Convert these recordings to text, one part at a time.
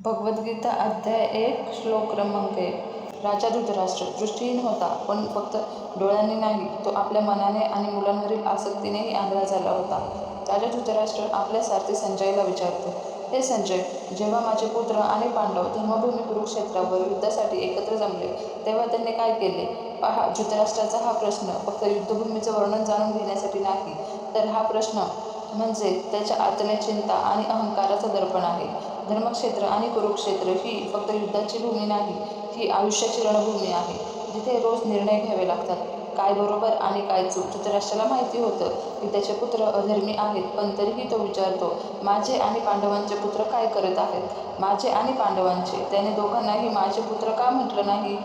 भगवद्गीता अध्याय एक श्लोक क्रमांक एक. राजा धृतराष्ट्र दृष्टीहीन होता पण फक्त डोळ्यांनी नाही तो आपल्या मनाने आणि मुलांवरील आसक्तीनेही आंधळा झाला होता. राजा धृतराष्ट्र आपल्या सारथी संजयला विचारतो हे संजय जेव्हा माझे पुत्र आणि पांडव धर्मभूमी कुरुक्षेत्रावर युद्धासाठी एकत्र जमले तेव्हा त्यांनी काय केले? पहा धृतराष्ट्राचा हा प्रश्न फक्त युद्धभूमीचं वर्णन जाणून घेण्यासाठी नाही तर हा प्रश्न म्हणजे त्याच्या आतल्या चिंता आणि अहंकाराचं दर्पण आहे. धर्मक्षेत्र आणि कुरुक्षेत्र ही फक्त युद्धाची भूमी नाही ही आयुष्याची रणभूमी आहे. जिथे रोज निर्णय घ्यावे लागतात. काय बरोबर आणि काय चूक धृतराष्ट्राला माहिती होतं की त्याचे पुत्र अधर्मी आहेत पण तरीही तो विचारतो माझे आणि पांडवांचे पुत्र काय करत आहेत? माझे आणि पांडवांचे? त्याने दोघांनाही माझे पुत्र का म्हटलं नाही?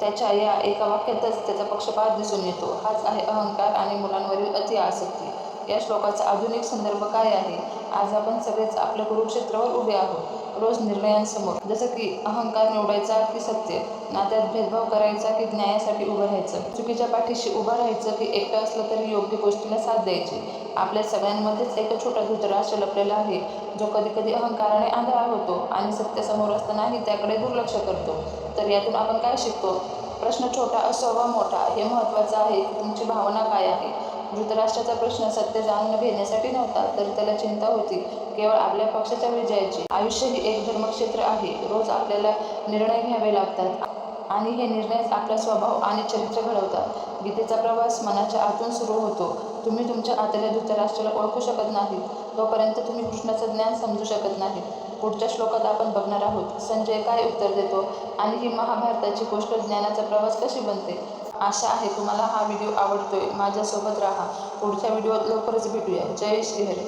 त्याच्या या एका वाक्यातच त्याचा पक्षपात दिसून येतो. हाच आहे अहंकार आणि मुलांवरील अति आसक्ती या श्लोकाचा आधुनिक संदर्भ काय आहे? आज आपण सगळेच आपल्या कुरुक्षेत्रावर उभे आहोत. रोज निर्णयांसमोर. जसं की अहंकार निवडायचा की सत्य नात्यात भेदभाव करायचा की न्यायासाठी उभं राहायचं चुकीच्या पाठीशी उभं राहायचं की एकटं असलं तरी योग्य गोष्टीला साथ द्यायची. आपल्या सगळ्यांमध्येच एक छोटा धृतराष्ट्र लपलेला आहे जो कधी कधी अहंकाराने आंधळा होतो आणि सत्यासमोर असतानाही त्याकडे दुर्लक्ष करतो. तर यातून आपण काय शिकतो? प्रश्न छोटा असो वा मोठा हे महत्त्वाचं आहे की तुमची भावना काय आहे? धृतराष्ट्राचा प्रश्न सत्य जाणून घेण्यासाठी नव्हता तर त्याला चिंता होती. केवळ आपल्या पक्षाच्या विजयाची. आयुष्य ही एक धर्मक्षेत्र आहे. रोज आपल्याला निर्णय घ्यावे लागतात. आणि हे निर्णयच आपला स्वभाव आणि चरित्र घडवतात. गीतेचा प्रवास मनाच्या आतून सुरू होतो. तुम्ही तुमच्या आतल्या धृतराष्ट्राला ओळखू शकत नाही तोपर्यंत तुम्ही कृष्णाचं ज्ञान समजू शकत नाही पुढच्या श्लोकात आपण बघणार आहोत. संजय काय उत्तर देतो? आणि ही महाभारताची गोष्ट ज्ञानाचा प्रवास कशी बनते? आशा आहे तुम्हाला हा व्हिडिओ आवडतोय. माझ्यासोबत राहा. पुढच्या व्हिडिओत लवकरच भेटूया. जय श्रीहरी.